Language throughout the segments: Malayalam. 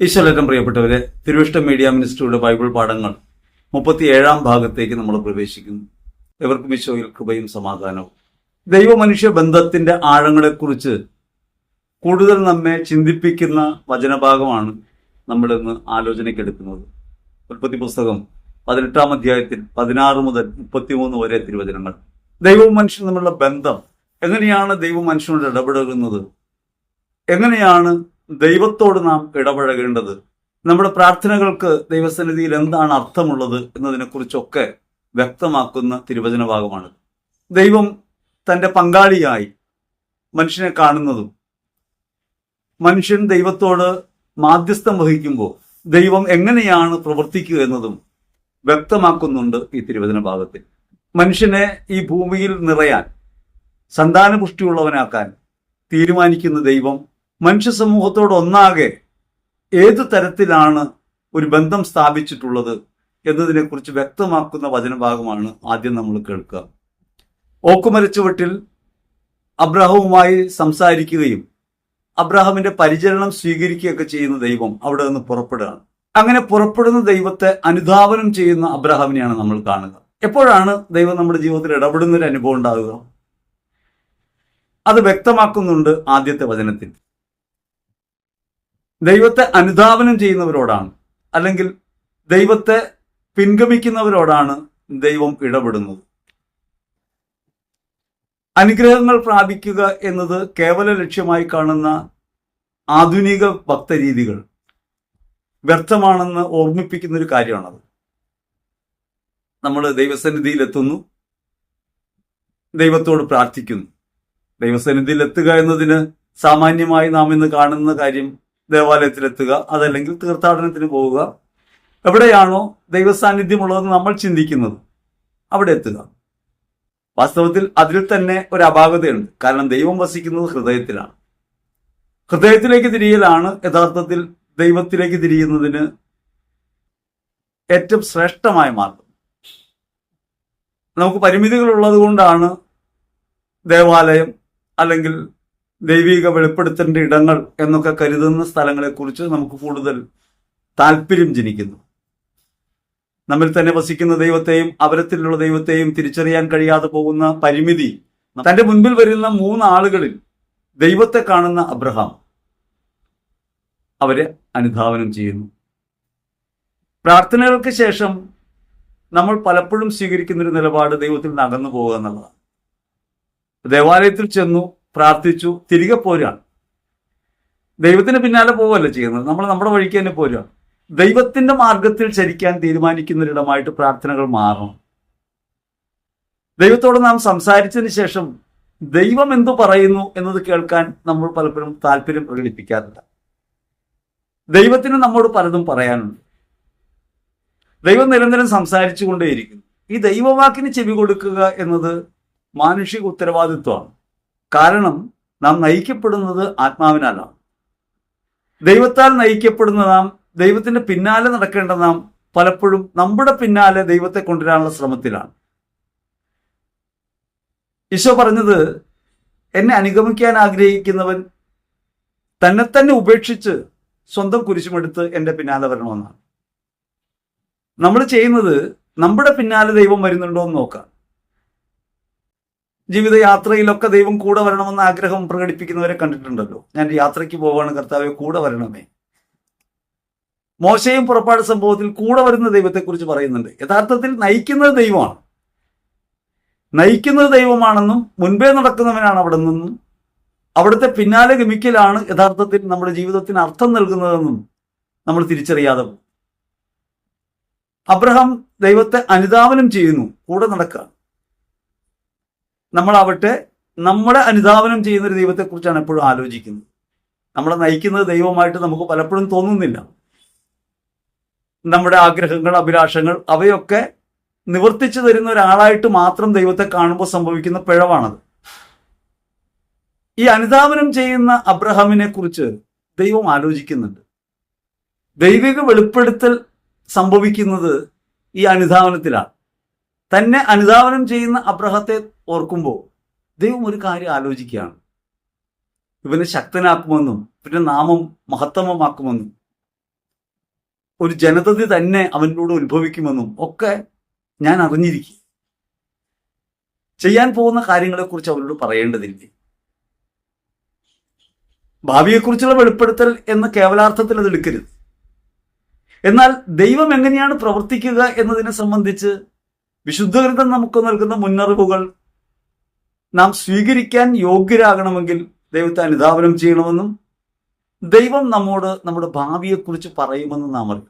ഈശ്വരറ്റം പ്രിയപ്പെട്ടവരെ തിരുവിഷ്ട മീഡിയ മിനിസ്ട്രിയുടെ ബൈബിൾ പാഠങ്ങൾ മുപ്പത്തിയേഴാം ഭാഗത്തേക്ക് നമ്മൾ പ്രവേശിക്കുന്നു. എവർക്കും ഈശോയിൽ കൃപയും സമാധാനവും. ദൈവ മനുഷ്യ ബന്ധത്തിന്റെ ആഴങ്ങളെക്കുറിച്ച് കൂടുതൽ നമ്മെ ചിന്തിപ്പിക്കുന്ന വചനഭാഗമാണ് നമ്മൾ ഇന്ന് ആലോചനയ്ക്കെടുക്കുന്നത്. ഉൽപ്പത്തി പുസ്തകം പതിനെട്ടാം അധ്യായത്തിൽ പതിനാറ് മുതൽ മുപ്പത്തിമൂന്ന് വരെ തിരുവചനങ്ങൾ. ദൈവവും മനുഷ്യനും തമ്മിലുള്ള ബന്ധം എങ്ങനെയാണ് ദൈവം മനുഷ്യനോട് ഇടപെടുന്നത് എങ്ങനെയാണ് ദൈവത്തോട് നാം ഇടപഴകേണ്ടത്. നമ്മുടെ പ്രാർത്ഥനകൾക്ക് ദൈവസന്നിധിയിൽ എന്താണ് അർത്ഥമുള്ളത് എന്നതിനെക്കുറിച്ചൊക്കെ വ്യക്തമാക്കുന്ന തിരുവചന ഭാഗമാണ് ദൈവം തന്റെ പങ്കാളിയായി മനുഷ്യനെ കാണുന്നതും മനുഷ്യൻ ദൈവത്തോട് മാധ്യസ്ഥം വഹിക്കുമ്പോൾ ദൈവം എങ്ങനെയാണ് പ്രവർത്തിക്കുക എന്നതും വ്യക്തമാക്കുന്നുണ്ട് ഈ തിരുവചന ഭാഗത്തിൽ മനുഷ്യനെ ഈ ഭൂമിയിൽ നിറയാൻ സന്താനപുഷ്ടിയുള്ളവനാക്കാൻ തീരുമാനിക്കുന്ന ദൈവം മനുഷ്യ സമൂഹത്തോട് ഒന്നാകെ ഏതു തരത്തിലാണ് ഒരു ബന്ധം സ്ഥാപിച്ചിട്ടുള്ളത് എന്നതിനെക്കുറിച്ച് വ്യക്തമാക്കുന്ന വചനഭാഗമാണ് ആദ്യം നമ്മൾ കേൾക്കുക. ഓക്കുമരച്ചുവട്ടിൽ അബ്രാഹവുമായി സംസാരിക്കുകയും അബ്രഹാമിന്റെ പരിചരണം സ്വീകരിക്കുകയൊക്കെ ചെയ്യുന്ന ദൈവം അവിടെ നിന്ന് പുറപ്പെടുകയാണ്. അങ്ങനെ പുറപ്പെടുന്ന ദൈവത്തെ അനുധാവനം ചെയ്യുന്ന അബ്രഹാമിനെയാണ് നമ്മൾ കാണുക. എപ്പോഴാണ് ദൈവം നമ്മുടെ ജീവിതത്തിൽ ഇടപെടുന്ന ഒരു അനുഭവം ഉണ്ടാകുക? അത് വ്യക്തമാക്കുന്നുണ്ട് ആദ്യത്തെ വചനത്തിൽ. ദൈവത്തെ അനുധാവനം ചെയ്യുന്നവരോടാണ്. അല്ലെങ്കിൽ ദൈവത്തെ പിൻഗമിക്കുന്നവരോടാണ് ദൈവം ഇടപെടുന്നത്. അനുഗ്രഹങ്ങൾ പ്രാപിക്കുക എന്നത് കേവല ലക്ഷ്യമായി കാണുന്ന ആധുനിക ഭക്തരീതികൾ വ്യർത്ഥമാണെന്ന് ഓർമ്മിപ്പിക്കുന്ന ഒരു കാര്യമാണത്. നമ്മൾ ദൈവസന്നിധിയിലെത്തുന്നു. ദൈവത്തോട് പ്രാർത്ഥിക്കുന്നു. ദൈവസന്നിധിയിൽ എത്തുക എന്നതിന് സാമാന്യമായി നാം ഇന്ന് കാണുന്ന കാര്യം ദേവാലയത്തിലെത്തുക അതല്ലെങ്കിൽ തീർത്ഥാടനത്തിന് പോവുക. എവിടെയാണോ ദൈവസാന്നിധ്യമുള്ളതെന്ന് നമ്മൾ ചിന്തിക്കുന്നത് അവിടെ എത്തുക. വാസ്തവത്തിൽ അതിൽ തന്നെ ഒരു അപാകതയുണ്ട്. കാരണം ദൈവം വസിക്കുന്നത് ഹൃദയത്തിലാണ്. ഹൃദയത്തിലേക്ക് തിരിയലാണ് യഥാർത്ഥത്തിൽ ദൈവത്തിലേക്ക് തിരിയുന്നതിന് ഏറ്റവും ശ്രേഷ്ഠമായ മാർഗം. നമുക്ക് പരിമിതികൾ ഉള്ളത് കൊണ്ടാണ് ദേവാലയം അല്ലെങ്കിൽ ദൈവിക വെളിപ്പെടുത്തേണ്ട ഇടങ്ങൾ എന്നൊക്കെ കരുതുന്ന സ്ഥലങ്ങളെക്കുറിച്ച് നമുക്ക് കൂടുതൽ താല്പര്യം ജനിക്കുന്നു. നമ്മിൽ തന്നെ വസിക്കുന്ന ദൈവത്തെയും അവരത്തിലുള്ള ദൈവത്തെയും തിരിച്ചറിയാൻ കഴിയാതെ പോകുന്ന പരിമിതി തന്റെ മുൻപിൽ വരുന്ന മൂന്ന് ആളുകളിൽ ദൈവത്തെ കാണുന്ന അബ്രഹാം അവരെ അനുധാവനം ചെയ്യുന്നു. പ്രാർത്ഥനകൾക്ക് ശേഷം നമ്മൾ പലപ്പോഴും സ്വീകരിക്കുന്ന ഒരു നിലപാട് ദൈവത്തിൽ നിന്ന് അകന്നു പോകുക എന്നുള്ളതാണ്. ദേവാലയത്തിൽ ചെന്നു പ്രാർത്ഥിച്ചു തിരികെ പോരുകയാണ്. ദൈവത്തിന് പിന്നാലെ പോവുകയല്ല ചെയ്യുന്നത്? നമ്മൾ നമ്മുടെ വഴിക്ക് തന്നെ പോരുകയാണ് ദൈവത്തിന്റെ മാർഗത്തിൽ ചരിക്കാൻ തീരുമാനിക്കുന്നൊരിടമായിട്ട് പ്രാർത്ഥനകൾ മാറണം. ദൈവത്തോട് നാം സംസാരിച്ചതിന് ശേഷം ദൈവം എന്തു പറയുന്നു എന്നത് കേൾക്കാൻ നമ്മൾ പലപ്പോഴും താല്പര്യം പ്രകടിപ്പിക്കാറില്ല. ദൈവത്തിന് നമ്മോട് പലതും പറയാനുണ്ട്. ദൈവം നിരന്തരം സംസാരിച്ചു കൊണ്ടേയിരിക്കുന്നു ഈ ദൈവവാക്കിന് ചെവി കൊടുക്കുക എന്നത് മാനുഷിക ഉത്തരവാദിത്വമാണ്. കാരണം നാം നയിക്കപ്പെടുന്നത് ആത്മാവിനാലാണ്. ദൈവത്താൽ നയിക്കപ്പെടുന്ന നാം ദൈവത്തിന്റെ പിന്നാലെ നടക്കേണ്ട നാം പലപ്പോഴും നമ്മുടെ പിന്നാലെ ദൈവത്തെ കൊണ്ടുവരാനുള്ള ശ്രമത്തിലാണ്. ഈശോ പറഞ്ഞത് എന്നെ അനുഗമിക്കാൻ ആഗ്രഹിക്കുന്നവൻ തന്നെ തന്നെ ഉപേക്ഷിച്ച് സ്വന്തം കുരിശുമെടുത്ത് എന്റെ പിന്നാലെ വരണമെന്നാണ്. നമ്മൾ ചെയ്യുന്നത് നമ്മുടെ പിന്നാലെ ദൈവം വരുന്നുണ്ടോ എന്ന് നോക്കാം. ജീവിതയാത്രയിലൊക്കെ ദൈവം കൂടെ വരണമെന്ന ആഗ്രഹം പ്രകടിപ്പിക്കുന്നവരെ കണ്ടിട്ടുണ്ടല്ലോ. ഞാൻ യാത്രയ്ക്ക് പോവാണ് കർത്താവെ കൂടെ വരണമേ. മോശയും പുറപ്പാട് സംഭവത്തിൽ കൂടെ വരുന്ന ദൈവത്തെക്കുറിച്ച് പറയുന്നുണ്ട്. യഥാർത്ഥത്തിൽ നയിക്കുന്നത് ദൈവമാണ്. നയിക്കുന്നത് ദൈവമാണെന്നും മുൻപേ നടക്കുന്നവനാണ് അവിടെ നിന്നും അവിടുത്തെ പിന്നാലെ ഗമിക്കലാണ് യഥാർത്ഥത്തിൽ നമ്മുടെ ജീവിതത്തിന് അർത്ഥം നൽകുന്നതെന്നും നമ്മൾ തിരിച്ചറിയാതെ അബ്രഹാം ദൈവത്തെ അനുധാവനം ചെയ്യുന്നു. കൂടെ നടക്കുക. നമ്മളാവട്ടെ നമ്മുടെ അനുധാവനം ചെയ്യുന്ന ഒരു ദൈവത്തെക്കുറിച്ചാണ് എപ്പോഴും ആലോചിക്കുന്നത്. നമ്മളെ നയിക്കുന്നത് ദൈവമായിട്ട് നമുക്ക് പലപ്പോഴും തോന്നുന്നില്ല. നമ്മുടെ ആഗ്രഹങ്ങൾ അഭിലാഷങ്ങൾ അവയൊക്കെ നിവർത്തിച്ചു തരുന്ന ഒരാളായിട്ട് മാത്രം ദൈവത്തെ കാണുമ്പോൾ സംഭവിക്കുന്ന പിഴവാണത്. ഈ അനുധാവനം ചെയ്യുന്ന അബ്രഹാമിനെ കുറിച്ച് ദൈവം ആലോചിക്കുന്നുണ്ട്. ദൈവിക വെളിപ്പെടുത്തൽ സംഭവിക്കുന്നത് ഈ അനുധാവനത്തിലാണ്. തന്നെ അനുധാവനം ചെയ്യുന്ന അബ്രഹത്തെ ഓർക്കുമ്പോൾ ദൈവം ഒരു കാര്യം ആലോചിക്കുകയാണ്. ഇവനെ ശക്തനാക്കുമെന്നും പിന്നെ നാമം മഹത്തമമാക്കുമെന്നും ഒരു ജനതതി തന്നെ അവനിലൂടെ ഉത്ഭവിക്കുമെന്നും ഒക്കെ ഞാൻ അറിഞ്ഞിരിക്കും. ചെയ്യാൻ പോകുന്ന കാര്യങ്ങളെക്കുറിച്ച് അവരോട് പറയേണ്ടതില്ലേ? ഭാവിയെക്കുറിച്ചുള്ള വെളിപ്പെടുത്തൽ എന്ന കേവലാർത്ഥത്തിൽ അത് എടുക്കരുത്. എന്നാൽ ദൈവം എങ്ങനെയാണ് പ്രവർത്തിക്കുക എന്നതിനെ സംബന്ധിച്ച് വിശുദ്ധ ഗ്രന്ഥം നമുക്ക് നൽകുന്ന മുന്നറിവുകൾ നാം സ്വീകരിക്കാൻ യോഗ്യരാകണമെങ്കിൽ ദൈവത്തെ അനുധാപനം ചെയ്യണമെന്നും ദൈവം നമ്മോട് നമ്മുടെ ഭാവിയെക്കുറിച്ച് പറയുമെന്ന് നാം അറിയും.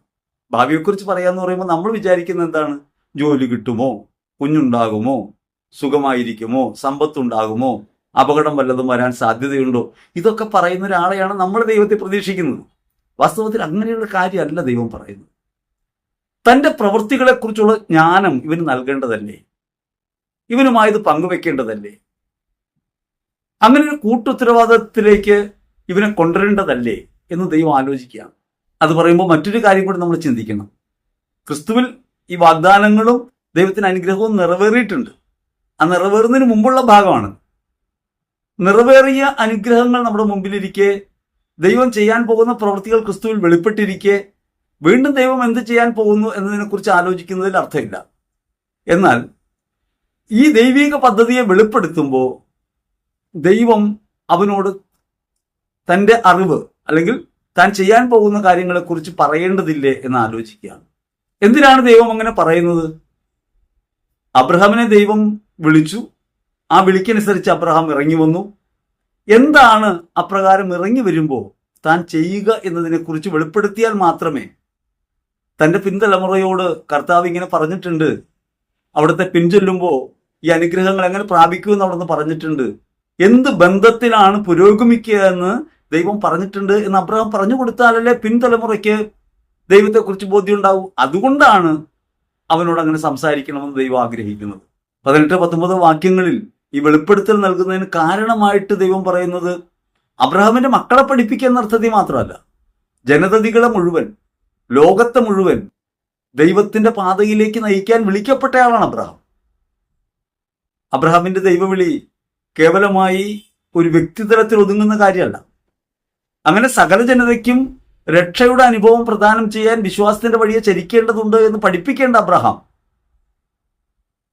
ഭാവിയെക്കുറിച്ച് പറയാന്ന് പറയുമ്പോൾ നമ്മൾ വിചാരിക്കുന്നത് എന്താണ്? ജോലി കിട്ടുമോ? കുഞ്ഞുണ്ടാകുമോ? സുഖമായിരിക്കുമോ? സമ്പത്തുണ്ടാകുമോ? അപകടം വല്ലതും വരാൻ സാധ്യതയുണ്ടോ? ഇതൊക്കെ പറയുന്ന ഒരാളെയാണ് നമ്മൾ ദൈവത്തെ പ്രതീക്ഷിക്കുന്നത്. വാസ്തവത്തിൽ അങ്ങനെയുള്ള കാര്യമല്ല ദൈവം പറയുന്നത്. തന്റെ പ്രവൃത്തികളെക്കുറിച്ചുള്ള ജ്ഞാനം ഇവന് നൽകേണ്ടതല്ലേ? ഇവനുമായത് പങ്കുവെക്കേണ്ടതല്ലേ? അങ്ങനെ ഒരു കൂട്ടുത്തരവാദിത്തത്തിലേക്ക് ഇവനെ കൊണ്ടുവരേണ്ടതല്ലേ എന്ന് ദൈവം ആലോചിക്കുകയാണ്. അത് പറയുമ്പോൾ മറ്റൊരു കാര്യം കൂടി നമ്മൾ ചിന്തിക്കണം. ക്രിസ്തുവിൽ ഈ വാഗ്ദാനങ്ങളും ദൈവത്തിന് അനുഗ്രഹവും നിറവേറിയിട്ടുണ്ട്. ആ നിറവേറുന്നതിന് മുമ്പുള്ള ഭാഗമാണ്. നിറവേറിയ അനുഗ്രഹങ്ങൾ നമ്മുടെ മുമ്പിലിരിക്കെ ദൈവം ചെയ്യാൻ പോകുന്ന പ്രവൃത്തികൾ ക്രിസ്തുവിൽ വെളിപ്പെട്ടിരിക്കെ വീണ്ടും ദൈവം എന്ത് ചെയ്യാൻ പോകുന്നു എന്നതിനെക്കുറിച്ച് ആലോചിക്കുന്നതിൽ അർത്ഥമില്ല. എന്നാൽ ഈ ദൈവിക പദ്ധതിയെ വെളിപ്പെടുത്തുമ്പോൾ ദൈവം അവനോട് തന്റെ അറിവ് അല്ലെങ്കിൽ താൻ ചെയ്യാൻ പോകുന്ന കാര്യങ്ങളെക്കുറിച്ച് പറയേണ്ടതില്ലേ എന്ന് ആലോചിക്കുകയാണ്. എന്തിനാണ് ദൈവം അങ്ങനെ പറയുന്നത്? അബ്രഹാമിനെ ദൈവം വിളിച്ചു. ആ വിളിക്കനുസരിച്ച് അബ്രഹാം ഇറങ്ങി വന്നു. എന്താണ് അപ്രകാരം ഇറങ്ങി വരുമ്പോൾ താൻ ചെയ്യുക എന്നതിനെക്കുറിച്ച് വെളിപ്പെടുത്തിയാൽ മാത്രമേ തന്റെ പിൻതലമുറയോട് കർത്താവ് ഇങ്ങനെ പറഞ്ഞിട്ടുണ്ട്. അവിടുത്തെ പിൻചൊല്ലുമ്പോൾ ഈ അനുഗ്രഹങ്ങൾ എങ്ങനെ പ്രാപിക്കുമെന്ന് അവിടുന്ന് പറഞ്ഞിട്ടുണ്ട്. എന്ത് ബന്ധത്തിലാണ് പുരോഗമിക്കുക എന്ന് ദൈവം പറഞ്ഞിട്ടുണ്ട് എന്ന് അബ്രഹാം പറഞ്ഞു കൊടുത്താലല്ലേ പിൻതലമുറയ്ക്ക് ദൈവത്തെക്കുറിച്ച് ബോധ്യം ഉണ്ടാവും അതുകൊണ്ടാണ് അവനോട് അങ്ങനെ സംസാരിക്കണമെന്ന് ദൈവം ആഗ്രഹിക്കുന്നത്. പതിനെട്ട് പത്തൊമ്പത് വാക്യങ്ങളിൽ ഈ വെളിപ്പെടുത്തൽ നൽകുന്നതിന് കാരണമായിട്ട് ദൈവം പറയുന്നത് അബ്രഹാമിന്റെ മക്കളെ പഠിപ്പിക്കുക എന്ന അർത്ഥത്തിൽ മാത്രമല്ല. ജനതതികളെ മുഴുവൻ ലോകത്തെ മുഴുവൻ ദൈവത്തിന്റെ പാതയിലേക്ക് നയിക്കാൻ വിളിക്കപ്പെട്ടയാളാണ് അബ്രഹാം. അബ്രഹാമിന്റെ ദൈവവിളി കേവലമായി ഒരു വ്യക്തിതലത്തിൽ ഒതുങ്ങുന്ന കാര്യമല്ല. അങ്ങനെ സകല ജനതയ്ക്കും രക്ഷയുടെ അനുഭവം പ്രദാനം ചെയ്യാൻ വിശ്വാസത്തിന്റെ വഴിയെ ചരിക്കേണ്ടതുണ്ട് എന്ന് പഠിപ്പിക്കേണ്ട അബ്രഹാം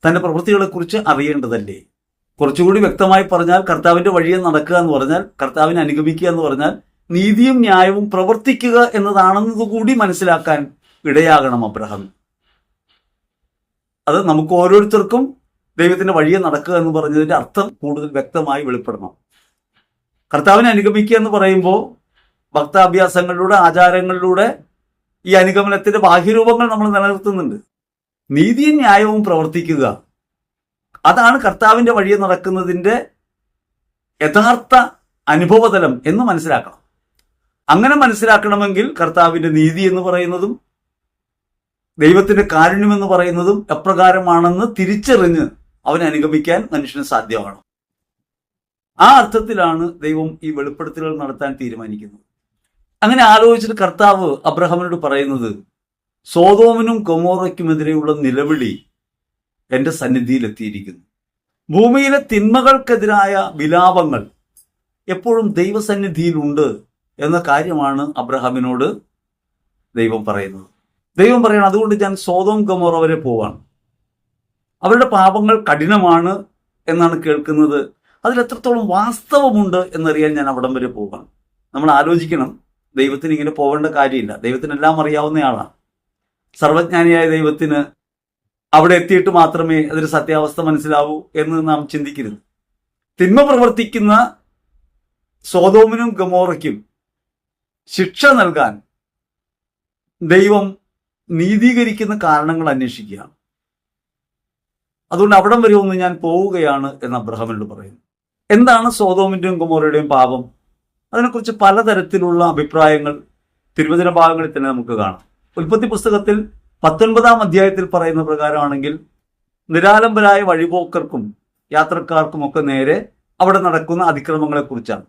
തന്റെ പ്രവൃത്തികളെക്കുറിച്ച് അറിയേണ്ടതല്ലേ? കുറച്ചുകൂടി വ്യക്തമായി പറഞ്ഞാൽ കർത്താവിന്റെ വഴിയെ നടക്കുക എന്ന് പറഞ്ഞാൽ കർത്താവിനെ അനുഗമിക്കുക എന്ന് പറഞ്ഞാൽ നീതിയും ന്യായവും പ്രവർത്തിക്കുക എന്നതാണെന്നതുകൂടി മനസ്സിലാക്കാൻ ഇടയാകണം അബ്രഹാം. അത് നമുക്ക് ഓരോരുത്തർക്കും ദൈവത്തിന്റെ വഴിയെ നടക്കുക എന്ന് പറഞ്ഞതിന്റെ അർത്ഥം കൂടുതൽ വ്യക്തമായി വെളിപ്പെടണം. കർത്താവിനെ അനുഗമിക്കുക എന്ന് പറയുമ്പോൾ ഭക്താഭ്യാസങ്ങളിലൂടെ ആചാരങ്ങളിലൂടെ ഈ അനുഗമനത്തിന്റെ ബാഹ്യരൂപങ്ങൾ നമ്മൾ നിലനിർത്തുന്നുണ്ട്. നീതിയും ന്യായവും പ്രവർത്തിക്കുക. അതാണ് കർത്താവിന്റെ വഴിയെ നടക്കുന്നതിന്റെ യഥാർത്ഥ അനുഭവതലം എന്ന് മനസ്സിലാക്കണം. അങ്ങനെ മനസ്സിലാക്കണമെങ്കിൽ കർത്താവിന്റെ നീതി എന്ന് പറയുന്നതും ദൈവത്തിന്റെ കാരുണ്യം എന്ന് പറയുന്നതും എപ്രകാരമാണെന്ന് തിരിച്ചറിഞ്ഞ് അവനെ അനുഗമിക്കാൻ മനുഷ്യന് സാധ്യമാണ് ആ അർത്ഥത്തിലാണ് ദൈവം ഈ വെളിപ്പെടുത്തലുകൾ നടത്താൻ തീരുമാനിക്കുന്നത്. അങ്ങനെ ആലോചിച്ചിട്ട് കർത്താവ് അബ്രഹാമിനോട് പറയുന്നത് സോതോമിനും കൊമോറയ്ക്കുമെതിരെയുള്ള നിലവിളി എന്റെ സന്നിധിയിലെത്തിയിരിക്കുന്നു. ഭൂമിയിലെ തിന്മകൾക്കെതിരായ വിലാപങ്ങൾ എപ്പോഴും ദൈവസന്നിധിയിലുണ്ട് എന്ന കാര്യമാണ് അബ്രഹാമിനോട് ദൈവം പറയുന്നത്. ദൈവം പറയണം അതുകൊണ്ട് ഞാൻ സോതോം ഗമോറ വരെ പോവാണ്. അവരുടെ പാപങ്ങൾ കഠിനമാണ് എന്നാണ് കേൾക്കുന്നത്. അതിൽ എത്രത്തോളം വാസ്തവമുണ്ട് എന്നറിയാൻ ഞാൻ അവിടം വരെ പോകണം നമ്മൾ ആലോചിക്കണം ദൈവത്തിന് ഇങ്ങനെ പോകേണ്ട കാര്യമില്ല. ദൈവത്തിന് ദൈവത്തിനെല്ലാം അറിയാവുന്നയാളാണ് സർവജ്ഞാനിയായ ദൈവത്തിന് അവിടെ എത്തിയിട്ട് മാത്രമേ അതിന് സത്യാവസ്ഥ മനസ്സിലാവൂ എന്ന് നാം ചിന്തിക്കരുത്. തിന്മ പ്രവർത്തിക്കുന്ന സോതോമിനും ഗമോറയ്ക്കും ശിക്ഷ നൽകാൻ ദൈവം നീതീകരിക്കുന്ന കാരണങ്ങൾ അന്വേഷിക്കുകയാണ് അതുകൊണ്ട് അവിടം വരെ ഒന്ന് ഞാൻ പോവുകയാണ് എന്ന് അബ്രഹാമിനോട് പറയുന്നു. എന്താണ് സോതോമിന്റെയും ഗമോറയുടെയും പാപം? അതിനെക്കുറിച്ച് പലതരത്തിലുള്ള അഭിപ്രായങ്ങൾ തിരുവചന ഭാഗങ്ങളിൽ തന്നെ നമുക്ക് കാണാം. ഉൽപ്പത്തി പുസ്തകത്തിൽ പത്തൊൻപതാം അധ്യായത്തിൽ പറയുന്ന പ്രകാരമാണെങ്കിൽ നിരാലംബരായ വഴിപോക്കർക്കും യാത്രക്കാർക്കും ഒക്കെ നേരെ അവിടെ നടക്കുന്ന അതിക്രമങ്ങളെക്കുറിച്ചാണ്.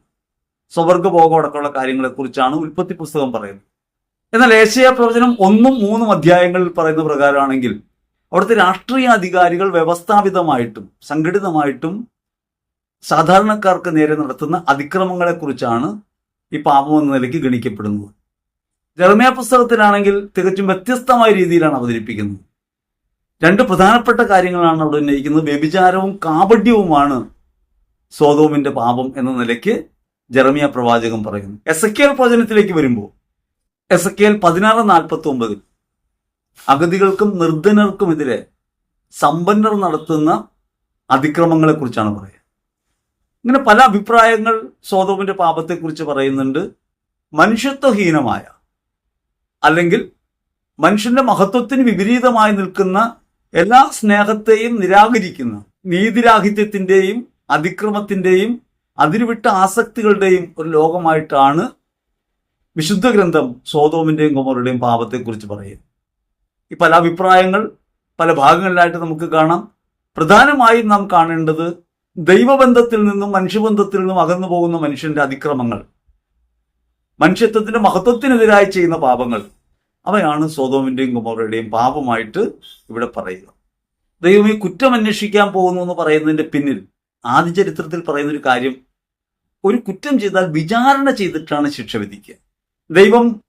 സ്വവർഗഭോഗം അടക്കമുള്ള കാര്യങ്ങളെക്കുറിച്ചാണ് ഉൽപ്പത്തി പുസ്തകം പറയുന്നത്. എന്നാൽ ഏഷ്യ പ്രവചനം ഒന്നും മൂന്നും അധ്യായങ്ങളിൽ പറയുന്ന പ്രകാരമാണെങ്കിൽ അവിടുത്തെ രാഷ്ട്രീയ അധികാരികൾ വ്യവസ്ഥാപിതമായിട്ടും സംഘടിതമായിട്ടും സാധാരണക്കാർക്ക് നേരെ നടത്തുന്ന അതിക്രമങ്ങളെക്കുറിച്ചാണ് ഈ പാപം എന്ന നിലയ്ക്ക് ഗണിക്കപ്പെടുന്നത്. ജർമ്മയ പുസ്തകത്തിലാണെങ്കിൽ തികച്ചും വ്യത്യസ്തമായ രീതിയിലാണ് അവതരിപ്പിക്കുന്നത്. രണ്ട് പ്രധാനപ്പെട്ട കാര്യങ്ങളാണ് അവിടെ ഉന്നയിക്കുന്നത്. വ്യഭിചാരവും കാപഢ്യവുമാണ് സോതോമിന്റെ പാപം എന്ന നിലയ്ക്ക് ജെറമിയ പ്രവാചകൻ പറയുന്നു. എസ് എ കെ എൽ പ്രവചനത്തിലേക്ക് വരുമ്പോൾ എസ് എ കെ എൽ പതിനാറ് നാൽപ്പത്തി ഒമ്പതിൽ അഗതികൾക്കും നിർധനർക്കുമെതിരെ സമ്പന്നർ നടത്തുന്ന അതിക്രമങ്ങളെക്കുറിച്ചാണ് പറയുക. ഇങ്ങനെ പല അഭിപ്രായങ്ങൾ സോതോമിന്റെ പാപത്തെക്കുറിച്ച് പറയുന്നുണ്ട്. മനുഷ്യത്വഹീനമായ അല്ലെങ്കിൽ മനുഷ്യന്റെ മഹത്വത്തിന് വിപരീതമായി നിൽക്കുന്ന എല്ലാ സ്നേഹത്തെയും നിരാകരിക്കുന്ന നീതിരാഹിത്യത്തിന്റെയും അതിക്രമത്തിന്റെയും അതിരുവിട്ട ആസക്തികളുടെയും ഒരു ലോകമായിട്ടാണ് വിശുദ്ധ ഗ്രന്ഥം സോതോമിന്റെയും കുമറുടെയും പാപത്തെക്കുറിച്ച് പറയുന്നത്. ഈ പല അഭിപ്രായങ്ങൾ പല ഭാഗങ്ങളിലായിട്ട് നമുക്ക് കാണാം. പ്രധാനമായും നാം കാണേണ്ടത് ദൈവബന്ധത്തിൽ നിന്നും മനുഷ്യബന്ധത്തിൽ നിന്നും അകന്നു പോകുന്ന മനുഷ്യന്റെ അതിക്രമങ്ങൾ. മനുഷ്യത്വത്തിന്റെ മഹത്വത്തിനെതിരായി ചെയ്യുന്ന പാപങ്ങൾ. അവയാണ് സ്വതോമിന്റെയും കുമോറയുടെയും പാപമായിട്ട് ഇവിടെ പറയുക ദൈവം ഈ കുറ്റം അന്വേഷിക്കാൻ പോകുന്നു എന്ന് പറയുന്നതിന്റെ പിന്നിൽ ആദ്യ ചരിത്രത്തിൽ പറയുന്ന ഒരു കാര്യം ഒരു കുറ്റം ചെയ്താൽ വിചാരണ ചെയ്തിട്ടാണ് ശിക്ഷ വിധിക്കുക. ദൈവം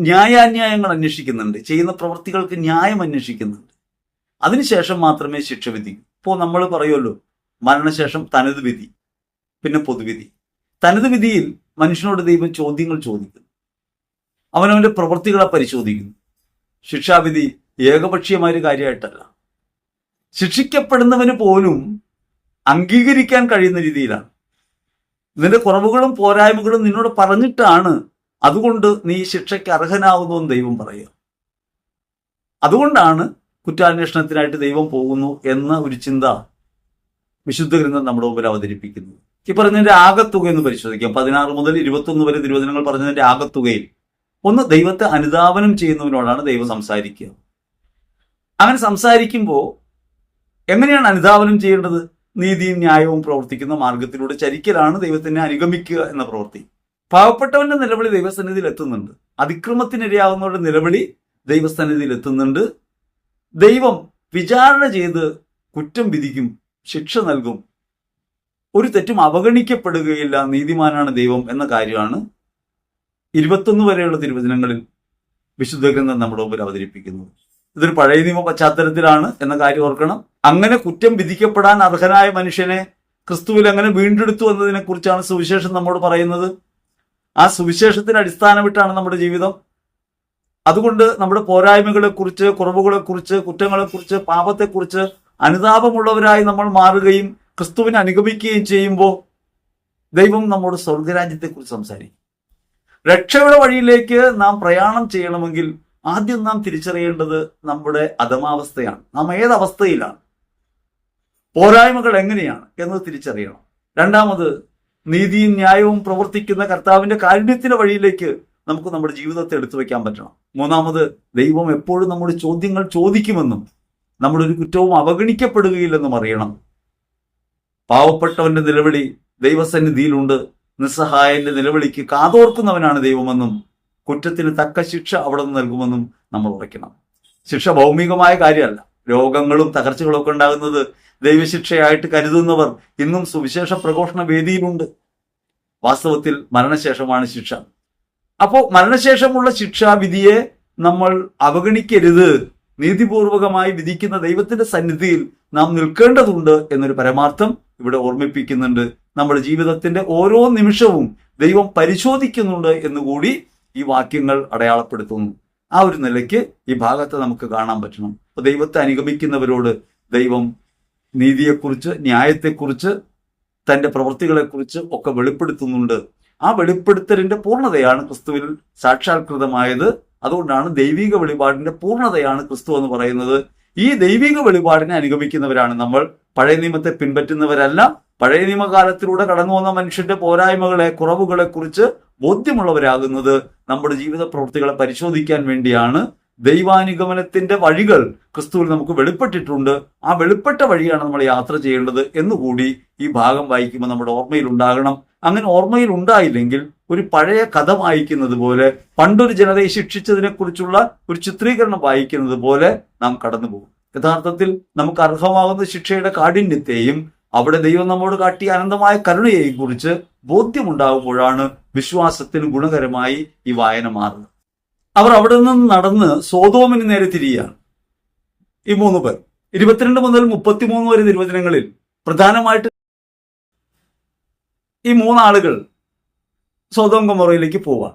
ന്യായാന്യായങ്ങൾ അന്വേഷിക്കുന്നുണ്ട്. ചെയ്യുന്ന പ്രവൃത്തികൾക്ക് ന്യായം അന്വേഷിക്കുന്നുണ്ട്. അതിനുശേഷം മാത്രമേ ശിക്ഷ വിധിക്കൂ. ഇപ്പോൾ നമ്മൾ പറയുമല്ലോ മരണശേഷം തനത് വിധി പിന്നെ പൊതുവിധി. തനത് വിധിയിൽ മനുഷ്യനോട് ദൈവം ചോദ്യങ്ങൾ ചോദിക്കുന്നു. അവനവന്റെ പ്രവൃത്തികളെ പരിശോധിക്കുന്നു. ശിക്ഷാവിധി ഏകപക്ഷീയമായ ഒരു കാര്യമായിട്ടല്ല. ശിക്ഷിക്കപ്പെടുന്നവന് പോലും അംഗീകരിക്കാൻ കഴിയുന്ന രീതിയിലാണ്. നിന്റെ കുറവുകളും പോരായ്മകളും നിന്നോട് പറഞ്ഞിട്ടാണ് അതുകൊണ്ട് നീ ശിക്ഷയ്ക്ക് അർഹനാവുന്നു ദൈവം പറയുക അതുകൊണ്ടാണ് കുറ്റാന്വേഷണത്തിനായിട്ട് ദൈവം പോകുന്നു എന്ന ഒരു ചിന്ത വിശുദ്ധ ഗ്രന്ഥം നമ്മുടെ മുമ്പിൽ അവതരിപ്പിക്കുന്നത്. ഈ പറഞ്ഞതിന്റെ ആകത്തുക എന്ന് പരിശോധിക്കാം. പതിനാറ് മുതൽ ഇരുപത്തൊന്ന് വരെ തിരുവചനങ്ങൾ പറഞ്ഞതിന്റെ ആകത്തുകയിൽ ഒന്ന് ദൈവത്തെ അനുധാവനം ചെയ്യുന്നവനോടാണ് ദൈവം സംസാരിക്കുക. അങ്ങനെ സംസാരിക്കുമ്പോൾ എങ്ങനെയാണ് അനുധാവനം ചെയ്യേണ്ടത്? നീതിയും ന്യായവും പ്രവർത്തിക്കുന്ന മാർഗത്തിലൂടെ ചരിക്കലാണ് ദൈവത്തിനെ അനുഗമിക്കുക എന്ന പ്രവൃത്തി. പാവപ്പെട്ടവന്റെ നിലവിളി ദൈവസന്നിധിയിൽ എത്തുന്നുണ്ട്. അതിക്രമത്തിനിരയാവുന്നവരുടെ നിലവിളി ദൈവസന്നിധിയിൽ എത്തുന്നുണ്ട്. ദൈവം വിചാരണ ചെയ്ത് കുറ്റം വിധിക്കും ശിക്ഷ നൽകും. ഒരു തെറ്റും അവഗണിക്കപ്പെടുകയില്ല. നീതിമാനാണ് ദൈവം എന്ന കാര്യമാണ് ഇരുപത്തൊന്ന് വരെയുള്ള തിരുവചനങ്ങളിൽ വിശുദ്ധ ഗ്രന്ഥം നമ്മുടെ മുമ്പിൽ അവതരിപ്പിക്കുന്നത്. ഇതൊരു പഴയ നിയമ പശ്ചാത്തലത്തിലാണ് എന്ന കാര്യം ഓർക്കണം. അങ്ങനെ കുറ്റം വിധിക്കപ്പെടാൻ അർഹനായ മനുഷ്യനെ ക്രിസ്തുവിൽ അങ്ങനെ വീണ്ടെടുത്തു എന്നതിനെ കുറിച്ചാണ് സുവിശേഷം നമ്മോട് പറയുന്നത്. ആ സുവിശേഷത്തിന് അടിസ്ഥാനമിട്ടാണ് നമ്മുടെ ജീവിതം. അതുകൊണ്ട് നമ്മുടെ പോരായ്മകളെക്കുറിച്ച് കുറവുകളെക്കുറിച്ച് കുറ്റങ്ങളെക്കുറിച്ച് പാപത്തെക്കുറിച്ച് അനുതാപമുള്ളവരായി നമ്മൾ മാറുകയും ക്രിസ്തുവിനെ അനുഗമിക്കുകയും ചെയ്യുമ്പോൾ ദൈവം നമ്മുടെ സ്വർഗരാജ്യത്തെക്കുറിച്ച് സംസാരിക്കും. രക്ഷയുടെ വഴിയിലേക്ക് നാം പ്രയാണം ചെയ്യണമെങ്കിൽ ആദ്യം നാം തിരിച്ചറിയേണ്ടത് നമ്മുടെ അധമാവസ്ഥയാണ്. നാം ഏതവസ്ഥയിലാണ്? പോരായ്മകൾ എങ്ങനെയാണ് എന്ന് തിരിച്ചറിയണം. രണ്ടാമത് നീതിയും ന്യായവും പ്രവർത്തിക്കുന്ന കർത്താവിന്റെ കാരുണ്യത്തിന്റെ വഴിയിലേക്ക് നമുക്ക് നമ്മുടെ ജീവിതത്തെ എടുത്തു വെക്കാൻ പറ്റണം. മൂന്നാമത് ദൈവം എപ്പോഴും നമ്മുടെ ചോദ്യങ്ങൾ ചോദിക്കുമെന്നും നമ്മുടെ ഒരു കുറ്റവും അവഗണിക്കപ്പെടുകയില്ലെന്നും അറിയണം. പാവപ്പെട്ടവന്റെ നിലവിളി ദൈവസന്നിധിയിലുണ്ട്. നിസ്സഹായന്റെ നിലവിളിക്ക് കാതോർക്കുന്നവനാണ് ദൈവമെന്നും കുറ്റത്തിന് തക്ക ശിക്ഷ അവിടെ നിന്ന് നൽകുമെന്നും നമ്മൾ ഉറയ്ക്കണം. ശിക്ഷ ഭൗമികമായ കാര്യമല്ല. രോഗങ്ങളും തകർച്ചകളും ഒക്കെ ഉണ്ടാകുന്നത് ദൈവശിക്ഷയായിട്ട് കരുതുന്നവർ ഇന്നും സുവിശേഷ പ്രഘോഷണ വേദിയിലുണ്ട്. വാസ്തവത്തിൽ മരണശേഷമാണ് ശിക്ഷ. അപ്പോൾ മരണശേഷമുള്ള ശിക്ഷാവിധിയെ നമ്മൾ അവഗണിക്കരുത്. നീതിപൂർവകമായി വിധിക്കുന്ന ദൈവത്തിന്റെ സന്നിധിയിൽ നാം നിൽക്കേണ്ടതുണ്ട് എന്നൊരു പരമാർത്ഥം ഇവിടെ ഓർമ്മിപ്പിക്കുന്നുണ്ട്. നമ്മുടെ ജീവിതത്തിന്റെ ഓരോ നിമിഷവും ദൈവം പരിശോധിക്കുന്നുണ്ട് എന്നുകൂടി ഈ വാക്യങ്ങൾ അടയാളപ്പെടുത്തുന്നു. ആ ഒരു നിലയ്ക്ക് ഈ ഭാഗത്ത് നമുക്ക് കാണാൻ പറ്റണം. ദൈവത്തെ അനുഗമിക്കുന്നവരോട് ദൈവം നീതിയെക്കുറിച്ച് ന്യായത്തെക്കുറിച്ച് തന്റെ പ്രവൃത്തികളെക്കുറിച്ച് ഒക്കെ വെളിപ്പെടുത്തുന്നുണ്ട്. ആ വെളിപ്പെടുത്തലിന്റെ പൂർണതയാണ് ക്രിസ്തുവിൽ സാക്ഷാത്കൃതമായത്. അതുകൊണ്ടാണ് ദൈവിക വെളിപാടിന്റെ പൂർണതയാണ് ക്രിസ്തു എന്ന് പറയുന്നത്. ഈ ദൈവിക വെളിപാടിനെ അനുഗമിക്കുന്നവരാണ് നമ്മൾ. പഴയ നിയമത്തെ പിൻപറ്റുന്നവരല്ല. പഴയ നിയമകാലത്തിലൂടെ കടന്നു വന്ന മനുഷ്യന്റെ പോരായ്മകളെ കുറവുകളെ കുറിച്ച് ബോധ്യമുള്ളവരാകുന്നത് നമ്മുടെ ജീവിത പ്രവൃത്തികളെ പരിശോധിക്കാൻ വേണ്ടിയാണ്. ദൈവാനുഗമനത്തിന്റെ വഴികൾ ക്രിസ്തുവിൽ നമുക്ക് വെളിപ്പെട്ടിട്ടുണ്ട്. ആ വെളിപ്പെട്ട വഴിയാണ് നമ്മൾ യാത്ര ചെയ്യേണ്ടത് എന്നുകൂടി ഈ ഭാഗം വായിക്കുമ്പോൾ നമ്മുടെ ഓർമ്മയിൽ ഉണ്ടാകണം. അങ്ങനെ ഓർമ്മയിൽ ഉണ്ടായില്ലെങ്കിൽ ഒരു പഴയ കഥ വായിക്കുന്നത് പോലെ പണ്ടൊരു ജനതയെ ശിക്ഷിച്ചതിനെ കുറിച്ചുള്ള ഒരു ചിത്രീകരണം വായിക്കുന്നത് പോലെ നാം കടന്നു പോകും യഥാർത്ഥത്തിൽ നമുക്ക് അർഹമാകുന്ന ശിക്ഷയുടെ കാഠിന്യത്തെയും അവിടെ ദൈവം നമ്മോട് കാട്ടിയ അനന്തമായ കരുണയെയും കുറിച്ച് ബോധ്യമുണ്ടാകുമ്പോഴാണ് വിശ്വാസത്തിന് ഗുണകരമായി ഈ വായന മാറുന്നത്. അവർ അവിടെ നിന്ന് നടന്ന് സോതോമിന് നേരെ തിരിയുകയാണ്. ഈ മൂന്ന് പേർ. ഇരുപത്തിരണ്ട് മുതൽ മുപ്പത്തിമൂന്ന് വരെ നിർവചനങ്ങളിൽ പ്രധാനമായിട്ട് ഈ മൂന്നാളുകൾ സ്വതം കൊമറയിലേക്ക് പോവാൻ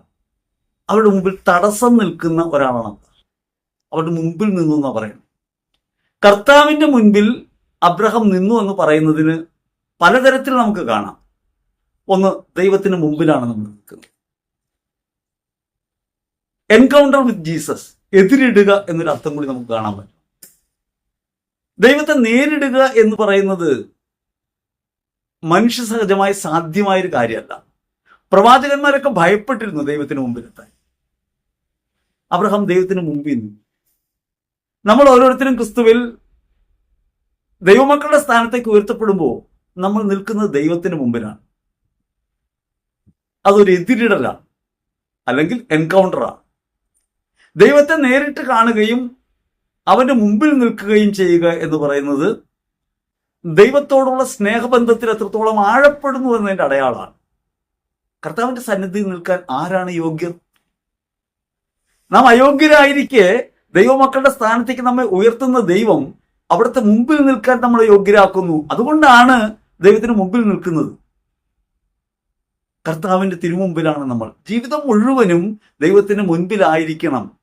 അവരുടെ മുമ്പിൽ തടസ്സം നിൽക്കുന്ന ഒരാളാണ് അവരുടെ മുമ്പിൽ നിന്നു എന്നാ പറയുന്നത്. കർത്താവിന്റെ മുൻപിൽ അബ്രഹം നിന്നു എന്ന് പറയുന്നതിന് പലതരത്തിൽ നമുക്ക് കാണാം. ഒന്ന് ദൈവത്തിന് മുമ്പിലാണ് നമ്മൾ നിൽക്കുന്നത്. എൻകൗണ്ടർ വിത്ത് ജീസസ് എതിരിടുക എന്നൊരു അർത്ഥം കൂടി നമുക്ക് കാണാൻ പറ്റും. ദൈവത്തെ നേരിടുക എന്ന് പറയുന്നത് മനുഷ്യ സഹജമായി സാധ്യമായ ഒരു കാര്യമല്ല. പ്രവാചകന്മാരൊക്കെ ഭയപ്പെട്ടിരുന്നു ദൈവത്തിന് മുമ്പിലെത്താൻ. അബ്രഹാം ദൈവത്തിന് മുമ്പിൽ നമ്മൾ ഓരോരുത്തരും ക്രിസ്തുവിൽ ദൈവമക്കളുടെ സ്ഥാനത്തേക്ക് ഉയർത്തപ്പെടുമ്പോൾ നമ്മൾ നിൽക്കുന്നത് ദൈവത്തിന് മുമ്പിലാണ്. അതൊരു എതിരിടലാണ്. അല്ലെങ്കിൽ എൻകൗണ്ടറാണ്. ദൈവത്തെ നേരിട്ട് കാണുകയും അവന്റെ മുമ്പിൽ നിൽക്കുകയും ചെയ്യുക എന്ന് പറയുന്നത് ദൈവത്തോടുള്ള സ്നേഹബന്ധത്തിൽ എത്രത്തോളം ആഴപ്പെടുന്നു എന്നതിന്റെ അടയാളമാണ്. കർത്താവിന്റെ സന്നിധിയിൽ നിൽക്കാൻ ആരാണ് യോഗ്യർ? നാം അയോഗ്യരായിരിക്കെ ദൈവമക്കളുടെ സ്ഥാനത്തേക്ക് നമ്മെ ഉയർത്തുന്ന ദൈവം അവിടുത്തെ മുമ്പിൽ നിൽക്കാൻ നമ്മളെ യോഗ്യരാക്കുന്നു. അതുകൊണ്ടാണ് ദൈവത്തിന് മുമ്പിൽ നിൽക്കുന്നത്. കർത്താവിന്റെ തിരുമുമ്പിലാണ് നമ്മൾ. ജീവിതം മുഴുവനും ദൈവത്തിന് മുൻപിലായിരിക്കണം.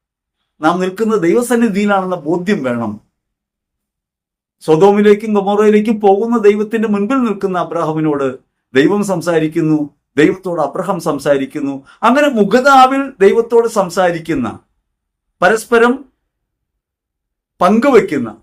നാം നിൽക്കുന്ന ദൈവസന്നിധിയിലാണെന്ന ബോധ്യം വേണം. സ്വതോമിലേക്കും ഗമോറയിലേക്കും പോകുന്ന ദൈവത്തിന്റെ മുൻപിൽ നിൽക്കുന്ന അബ്രഹാമിനോട് ദൈവം സംസാരിക്കുന്നു ദൈവത്തോട് അബ്രഹാം സംസാരിക്കുന്നു. അങ്ങനെ മുഖതാവിൽ ദൈവത്തോട് സംസാരിക്കുന്ന പരസ്പരം പങ്കുവെക്കുന്ന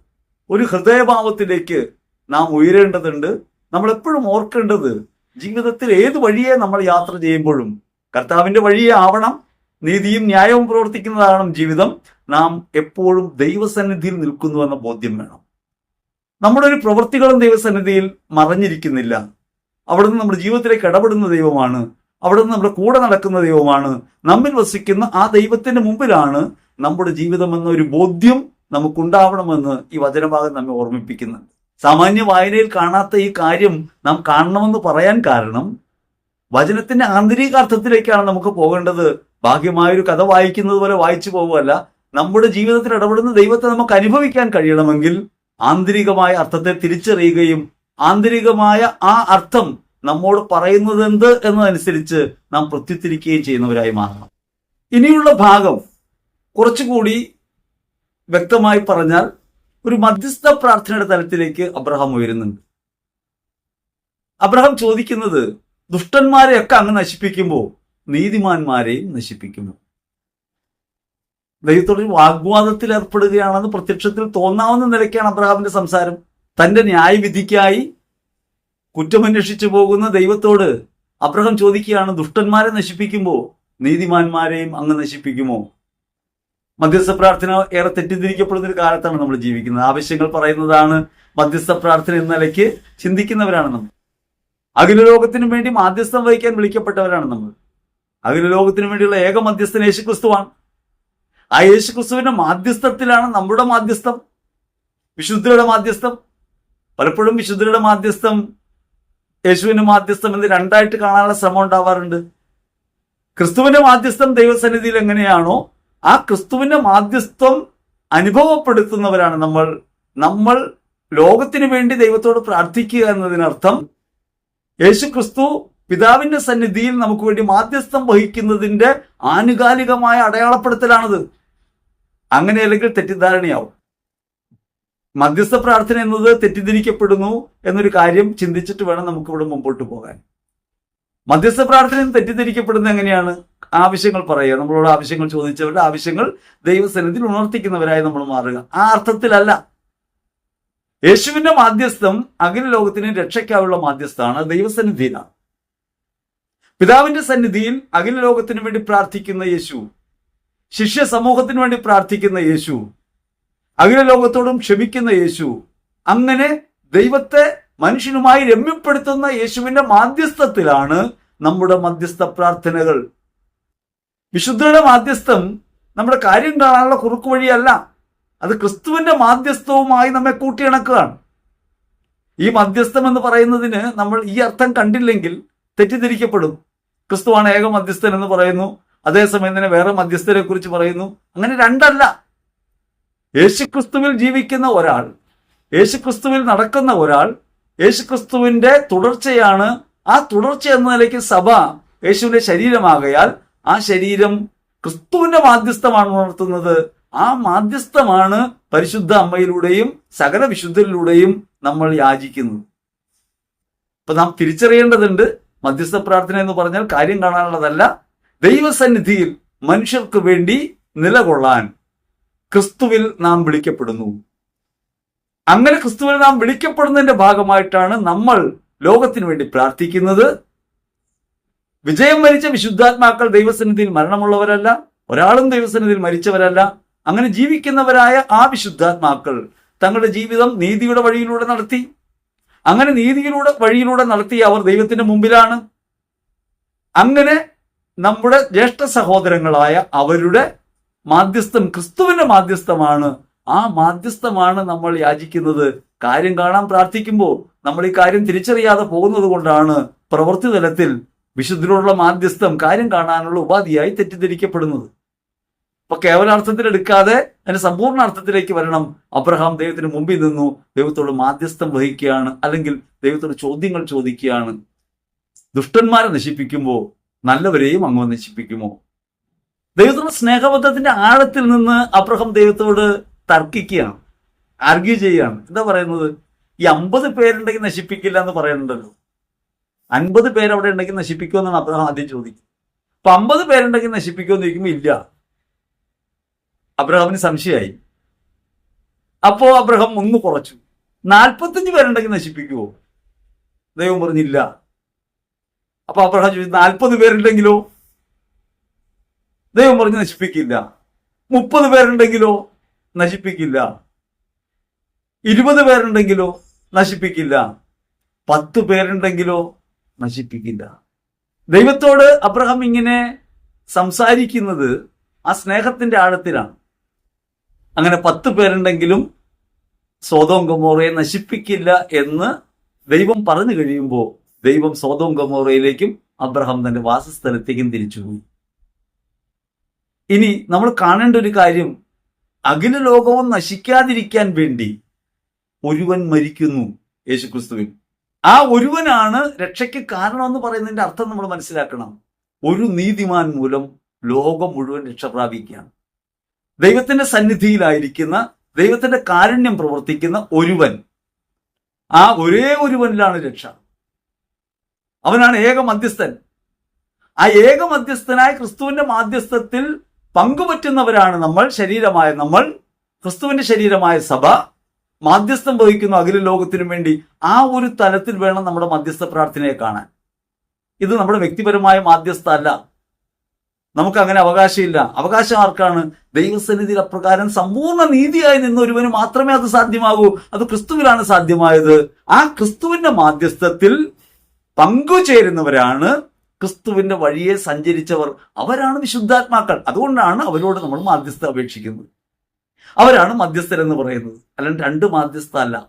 ഒരു ഹൃദയഭാവത്തിലേക്ക് നാം ഉയരേണ്ടതുണ്ട്. നമ്മൾ എപ്പോഴും ഓർക്കേണ്ടത് ജീവിതത്തിൽ ഏത് വഴിയെ നമ്മൾ യാത്ര ചെയ്യുമ്പോഴും കർത്താവിന്റെ വഴിയെ ആവണം നീതിയും ന്യായവും പ്രവർത്തിക്കുന്നതാണ് ജീവിതം. നാം എപ്പോഴും ദൈവസന്നിധിയിൽ നിൽക്കുന്നു എന്ന ബോധ്യം വേണം. നമ്മുടെ ഒരു പ്രവൃത്തികളും ദൈവസന്നിധിയിൽ മറഞ്ഞിരിക്കുന്നില്ല. അവിടുന്ന് നമ്മുടെ ജീവിതത്തിലേക്ക് ഇടപെടുന്ന ദൈവമാണ്. അവിടുന്ന് നമ്മുടെ കൂടെ നടക്കുന്ന ദൈവമാണ്. നമ്മിൽ വസിക്കുന്ന ആ ദൈവത്തിന്റെ മുമ്പിലാണ് നമ്മുടെ ജീവിതം എന്ന ഒരു ബോധ്യം നമുക്കുണ്ടാവണമെന്ന് ഈ വചനഭാഗം നമ്മെ ഓർമ്മിപ്പിക്കുന്നുണ്ട്. സാമാന്യ വായനയിൽ കാണാത്ത ഈ കാര്യം നാം കാണണമെന്ന് പറയാൻ കാരണം വചനത്തിന്റെ ആന്തരികാർത്ഥത്തിലേക്കാണ് നമുക്ക് പോകേണ്ടത്. ഭാഗ്യമായൊരു കഥ വായിക്കുന്നത് പോലെ വായിച്ചു പോകുമല്ല നമ്മുടെ ജീവിതത്തിൽ ഇടപെടുന്ന ദൈവത്തെ നമുക്ക് അനുഭവിക്കാൻ കഴിയണമെങ്കിൽ ആന്തരികമായ അർത്ഥത്തെ തിരിച്ചറിയുകയും ആന്തരികമായ ആ അർത്ഥം നമ്മോട് പറയുന്നത് എന്ത് എന്നതനുസരിച്ച് നാം പ്രത്യുത്തിരിക്കുകയും ചെയ്യുന്നവരായി മാറണം. ഇനിയുള്ള ഭാഗം കുറച്ചുകൂടി വ്യക്തമായി പറഞ്ഞാൽ ഒരു മധ്യസ്ഥ പ്രാർത്ഥനയുടെ തലത്തിലേക്ക് അബ്രഹാം ഉയരുന്നുണ്ട്. അബ്രഹാം ചോദിക്കുന്നത് ദുഷ്ടന്മാരെയൊക്കെ അങ്ങ് നശിപ്പിക്കുമ്പോൾ നീതിമാന്മാരെയും നശിപ്പിക്കുന്നു. ദൈവത്തോട് വാഗ്വാദത്തിൽ ഏർപ്പെടുകയാണെന്ന് പ്രത്യക്ഷത്തിൽ തോന്നാവുന്ന നിലയ്ക്കാണ് അബ്രഹാമിന്റെ സംസാരം. തന്റെ ന്യായവിധിക്കായി കുറ്റമന്വേഷിച്ചു പോകുന്ന ദൈവത്തോട് അബ്രഹാം ചോദിക്കുകയാണ് ദുഷ്ടന്മാരെ നശിപ്പിക്കുമ്പോൾ നീതിമാന്മാരെയും അങ്ങ് നശിപ്പിക്കുമോ? മധ്യസ്ഥ പ്രാർത്ഥന ഏറെ തെറ്റിദ്ധരിക്കപ്പെടുന്ന ഒരു കാലത്താണ് നമ്മൾ ജീവിക്കുന്നത്. ആവശ്യങ്ങൾ പറയുന്നതാണ് മധ്യസ്ഥ പ്രാർത്ഥന എന്ന നിലയ്ക്ക് ചിന്തിക്കുന്നവരാണ് നമ്മൾ. അഖില ലോകത്തിനു വേണ്ടി മാധ്യസ്ഥം വഹിക്കാൻ വിളിക്കപ്പെട്ടവരാണ് നമ്മൾ. അഖില ലോകത്തിനു വേണ്ടിയുള്ള ഏക മധ്യസ്ഥൻ യേശുക്രിസ്തുവാണ്. ആ യേശുക്രിസ്തുവിന്റെ മാധ്യസ്ഥത്തിലാണ് നമ്മുടെ മാധ്യസ്ഥം. വിശുദ്ധരുടെ മാധ്യസ്ഥം. പലപ്പോഴും വിശുദ്ധരുടെ മാധ്യസ്ഥം യേശുവിന്റെ മാധ്യസ്ഥം എന്ന് രണ്ടായിട്ട് കാണാനുള്ള ശ്രമം ഉണ്ടാവാറുണ്ട്. ക്രിസ്തുവിന്റെ മാധ്യസ്ഥം ദൈവസന്നിധിയിൽ എങ്ങനെയാണോ ആ ക്രിസ്തുവിന്റെ മാധ്യസ്ഥം അനുഭവപ്പെടുത്തുന്നവരാണ് നമ്മൾ. നമ്മൾ ലോകത്തിന് വേണ്ടി ദൈവത്തോട് പ്രാർത്ഥിക്കുക എന്നതിനർത്ഥം യേശു ക്രിസ്തു പിതാവിന്റെ സന്നിധിയിൽ നമുക്ക് വേണ്ടി മാധ്യസ്ഥം വഹിക്കുന്നതിന്റെ ആനുകാലികമായ അടയാളപ്പെടുത്തലാണത്. അങ്ങനെ അല്ലെങ്കിൽ തെറ്റിദ്ധാരണയാവും. മധ്യസ്ഥ പ്രാർത്ഥന എന്നത് തെറ്റിദ്ധരിക്കപ്പെടുന്നു എന്നൊരു കാര്യം ചിന്തിച്ചിട്ട് വേണം നമുക്ക് ഇവിടെ മുമ്പോട്ട് പോകാൻ. മധ്യസ്ഥ പ്രാർത്ഥന തെറ്റിദ്ധരിക്കപ്പെടുന്നത് എങ്ങനെയാണ്? ആവശ്യങ്ങൾ പറയുക. നമ്മളോട് ആവശ്യങ്ങൾ ചോദിച്ചവരുടെ ആവശ്യങ്ങൾ ദൈവസന്നിധിയിൽ ഉണർത്തിക്കുന്നവരായി നമ്മൾ മാറുക. ആ അർത്ഥത്തിലല്ല. യേശുവിന്റെ മാധ്യസ്ഥം അഖില ലോകത്തിന് രക്ഷയ്ക്കായുള്ള മാധ്യസ്ഥമാണ് ദൈവസന്നിധിയിലാണ്. പിതാവിന്റെ സന്നിധിയിൽ അഖില ലോകത്തിന് വേണ്ടി പ്രാർത്ഥിക്കുന്ന യേശു ശിഷ്യ സമൂഹത്തിന് വേണ്ടി പ്രാർത്ഥിക്കുന്ന യേശു അഖില ലോകത്തോടും ക്ഷമിക്കുന്ന യേശു അങ്ങനെ ദൈവത്തെ മനുഷ്യനുമായി രമ്യപ്പെടുത്തുന്ന യേശുവിന്റെ മാധ്യസ്ഥത്തിലാണ് നമ്മുടെ മധ്യസ്ഥ പ്രാർത്ഥനകൾ. വിശുദ്ധരുടെ മാധ്യസ്ഥം നമ്മുടെ കാര്യം കാണാനുള്ള കുറുക്കു വഴിയല്ല അത് ക്രിസ്തുവിന്റെ മാധ്യസ്ഥവുമായി നമ്മെ കൂട്ടിയിണക്കുകയാണ്. ഈ മധ്യസ്ഥം എന്ന് പറയുന്നതിന് നമ്മൾ ഈ അർത്ഥം കണ്ടില്ലെങ്കിൽ തെറ്റിദ്ധരിക്കപ്പെടും. ക്രിസ്തുവാണ് ഏക മധ്യസ്ഥൻ എന്ന് പറയുന്നു. അതേസമയം തന്നെ വേറെ മധ്യസ്ഥരെ കുറിച്ച് പറയുന്നു. അങ്ങനെ രണ്ടല്ല. യേശുക്രിസ്തുവിൽ ജീവിക്കുന്ന ഒരാൾ യേശുക്രിസ്തുവിൽ നടക്കുന്ന ഒരാൾ യേശുക്രിസ്തുവിന്റെ തുടർച്ചയാണ്. ആ തുടർച്ച എന്ന നിലയ്ക്ക് സഭ യേശുവിന്റെ ശരീരമാകയാൽ ആ ശരീരം ക്രിസ്തുവിന്റെ മാധ്യസ്ഥമാണ് ഉണർത്തുന്നത്. ആ മാധ്യസ്ഥമാണ് പരിശുദ്ധ അമ്മയിലൂടെയും സകല വിശുദ്ധരിലൂടെയും നമ്മൾ യാചിക്കുന്നത്. അപ്പൊ നാം തിരിച്ചറിയേണ്ടതുണ്ട് മധ്യസ്ഥ പ്രാർത്ഥന എന്ന് പറഞ്ഞാൽ കാര്യം കാണാനുള്ളതല്ല. ദൈവസന്നിധിയിൽ മനുഷ്യർക്ക് വേണ്ടി നിലകൊള്ളാൻ ക്രിസ്തുവിൽ നാം വിളിക്കപ്പെടുന്നു. അങ്ങനെ ക്രിസ്തുവിൽ നാം വിളിക്കപ്പെടുന്നതിന്റെ ഭാഗമായിട്ടാണ് നമ്മൾ ലോകത്തിന് വേണ്ടി പ്രാർത്ഥിക്കുന്നത്. വിജയം വരിച്ച വിശുദ്ധാത്മാക്കൾ ദൈവസന്നിധിയിൽ മരണമുള്ളവരല്ല ഒരാളും ദൈവസന്നിധിയിൽ മരിച്ചവരല്ല. അങ്ങനെ ജീവിക്കുന്നവരായ ആ വിശുദ്ധാത്മാക്കൾ തങ്ങളുടെ ജീവിതം നീതിയുടെ വഴിയിലൂടെ നടത്തി അങ്ങനെ നീതിയിലൂടെ വഴിയിലൂടെ നടത്തിയ അവർ ദൈവത്തിന്റെ മുമ്പിലാണ്. അങ്ങനെ നമ്മുടെ ജ്യേഷ്ഠ സഹോദരങ്ങളായ അവരുടെ മാധ്യസ്ഥം ക്രിസ്തുവിന്റെ മാധ്യസ്ഥമാണ്. ആ മാധ്യസ്ഥമാണ് നമ്മൾ യാചിക്കുന്നത്. കാര്യം കാണാൻ പ്രാർത്ഥിക്കുമ്പോൾ നമ്മൾ ഈ കാര്യം തിരിച്ചറിയാതെ പോകുന്നത് കൊണ്ടാണ് പ്രവൃത്തി തലത്തിൽ വിശുദ്ധരോടുള്ള മാധ്യസ്ഥം കാര്യം കാണാനുള്ള ഉപാധിയായി തെറ്റിദ്ധരിക്കപ്പെടുന്നത്. അപ്പൊ കേവല അർത്ഥത്തിൽ എടുക്കാതെ അതിന്റെ സമ്പൂർണ അർത്ഥത്തിലേക്ക് വരണം. അബ്രഹാം ദൈവത്തിന് മുമ്പിൽ നിന്നു ദൈവത്തോട് മാധ്യസ്ഥം വഹിക്കുകയാണ്. അല്ലെങ്കിൽ ദൈവത്തോട് ചോദ്യങ്ങൾ ചോദിക്കുകയാണ്. ദുഷ്ടന്മാരെ നശിപ്പിക്കുമ്പോൾ നല്ലവരെയും അങ്ങ് നശിപ്പിക്കുമോ? ദൈവത്തോട് സ്നേഹബന്ധത്തിന്റെ ആഴത്തിൽ നിന്ന് അബ്രഹാം ദൈവത്തോട് തർക്കിക്കുകയാണ്. ആർഗ്യൂ ചെയ്യുകയാണ്. എന്താ പറയുന്നത്? ഈ അമ്പത് പേരുണ്ടെങ്കിൽ നശിപ്പിക്കില്ല എന്ന് പറയുന്നുണ്ടല്ലോ. അൻപത് പേരവിടെ ഉണ്ടെങ്കിൽ നശിപ്പിക്കുമെന്നാണ് അബ്രഹാം ആദ്യം ചോദിക്കുന്നത്. അപ്പൊ അമ്പത് പേരുണ്ടെങ്കിൽ നശിപ്പിക്കുമെന്ന് ചോദിക്കുമ്പോൾ ഇല്ല. അബ്രഹാമിന് സംശയമായി. അപ്പോ അബ്രഹാം ഒന്ന് കുറച്ചു. നാൽപ്പത്തഞ്ച് പേരുണ്ടെങ്കിൽ നശിപ്പിക്കുവോ? ദൈവം പറഞ്ഞില്ല. അപ്പൊ അബ്രഹാം ചോദിച്ചു നാൽപ്പത് പേരുണ്ടെങ്കിലോ? ദൈവം പറഞ്ഞ് നശിപ്പിക്കില്ല. മുപ്പത് പേരുണ്ടെങ്കിലോ? നശിപ്പിക്കില്ല. ഇരുപത് പേരുണ്ടെങ്കിലോ? നശിപ്പിക്കില്ല. പത്ത് പേരുണ്ടെങ്കിലോ? നശിപ്പിക്കില്ല. ദൈവത്തോട് അബ്രഹാം ഇങ്ങനെ സംസാരിക്കുന്നത് ആ സ്നേഹത്തിന്റെ ആഴത്തിലാണ്. അങ്ങനെ പത്ത് പേരുണ്ടെങ്കിലും സ്വതവും ഗമോറയെ നശിപ്പിക്കില്ല എന്ന് ദൈവം പറഞ്ഞു കഴിയുമ്പോൾ ദൈവം സ്വതവും ഗമോറയിലേക്കും അബ്രഹാം തന്റെ വാസസ്ഥലത്തേക്കും തിരിച്ചുപോയി ഇനി നമ്മൾ കാണേണ്ട ഒരു കാര്യം അഖില ലോകവും നശിക്കാതിരിക്കാൻ വേണ്ടി ഒരുവൻ മരിക്കുന്നു യേശുക്രിസ്തുവിൽ. ആ ഒരുവനാണ് രക്ഷയ്ക്ക് കാരണം എന്ന് പറയുന്നതിന്റെ അർത്ഥം നമ്മൾ മനസ്സിലാക്കണം. ഒരു നീതിമാൻ മൂലം ലോകം മുഴുവൻ രക്ഷ പ്രാപിക്കുകയാണ് ദൈവത്തിന്റെ സന്നിധിയിലായിരിക്കുന്ന ദൈവത്തിന്റെ കാരുണ്യം പ്രവർത്തിക്കുന്ന ഒരുവൻ. ആ ഒരേ ഒരുവനിലാണ് രക്ഷ. അവനാണ് ഏക മധ്യസ്ഥൻ. ആ ഏക മധ്യസ്ഥനായ ക്രിസ്തുവിന്റെ മാധ്യസ്ഥത്തിൽ പങ്കുപറ്റുന്നവരാണ് നമ്മൾ ശരീരമായ നമ്മൾ. ക്രിസ്തുവിന്റെ ശരീരമായ സഭ മാധ്യസ്ഥം വഹിക്കുന്ന അഖില ലോകത്തിനു വേണ്ടി. ആ ഒരു തലത്തിൽ വേണം നമ്മുടെ മധ്യസ്ഥ പ്രാർത്ഥനയെ കാണാൻ. ഇത് നമ്മുടെ വ്യക്തിപരമായ മാധ്യസ്ഥ അല്ല. നമുക്ക് അങ്ങനെ അവകാശമില്ല. അവകാശം ആർക്കാണ്? ദൈവസന്നിധിയിൽ അപ്രകാരം സമ്പൂർണ നീതിയായി നിന്ന് ഒരുവന് മാത്രമേ അത് സാധ്യമാകൂ. അത് ക്രിസ്തുവിലാണ് സാധ്യമായത്. ആ ക്രിസ്തുവിന്റെ മാധ്യസ്ഥത്തിൽ പങ്കുചേരുന്നവരാണ് ക്രിസ്തുവിന്റെ വഴിയെ സഞ്ചരിച്ചവർ. അവരാണ് വിശുദ്ധാത്മാക്കൾ. അതുകൊണ്ടാണ് അവരോട് നമ്മൾ മാധ്യസ്ഥ അപേക്ഷിക്കുന്നത്. അവരാണ് മധ്യസ്ഥരെന്ന് പറയുന്നത്. അല്ലാണ്ട് രണ്ട് മാധ്യസ്ഥ അല്ല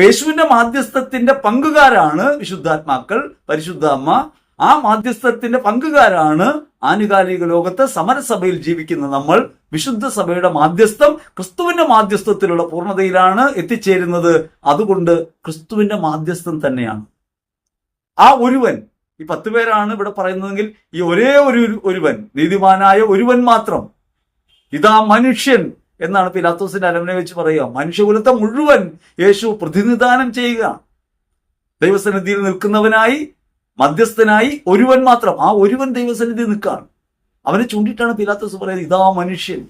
യേശുവിന്റെ മാധ്യസ്ഥത്തിന്റെ പങ്കുകാരാണ് വിശുദ്ധാത്മാക്കൾ പരിശുദ്ധ അമ്മ ആ മാധ്യസ്ഥത്തിന്റെ പങ്കുകാരാണ് ആനുകാലിക ലോകത്ത് സമരസഭയിൽ ജീവിക്കുന്ന നമ്മൾ. വിശുദ്ധ സഭയുടെ മാധ്യസ്ഥം ക്രിസ്തുവിന്റെ മാധ്യസ്ഥത്തിലുള്ള പൂർണതയിലാണ് എത്തിച്ചേരുന്നത്. അതുകൊണ്ട് ക്രിസ്തുവിന്റെ മാധ്യസ്ഥം തന്നെയാണ്. ആ ഒരുവൻ ഈ പത്ത് പേരാണ് ഇവിടെ പറയുന്നതെങ്കിൽ ഈ ഒരേ ഒരു ഒരുവൻ നീതിമാനായ ഒരുവൻ മാത്രം. ഇതാ മനുഷ്യൻ എന്നാണ് പിലാത്തോസിന്റെ അലമനെ വെച്ച് പറയുക. മനുഷ്യകുലത്തെ മുഴുവൻ യേശു പ്രതിനിധാനം ചെയ്യുക. ദൈവസന്നിധിയിൽ നിൽക്കുന്നവനായി മധ്യസ്ഥനായി ഒരുവൻ മാത്രം ആ ഒരുവൻ ദൈവസന്നിധി നിൽക്കുകയാണ്. അവനെ ചൂണ്ടിയിട്ടാണ് പിലാത്തോസ് പറയുന്നത് ഇതാ മനുഷ്യൻ.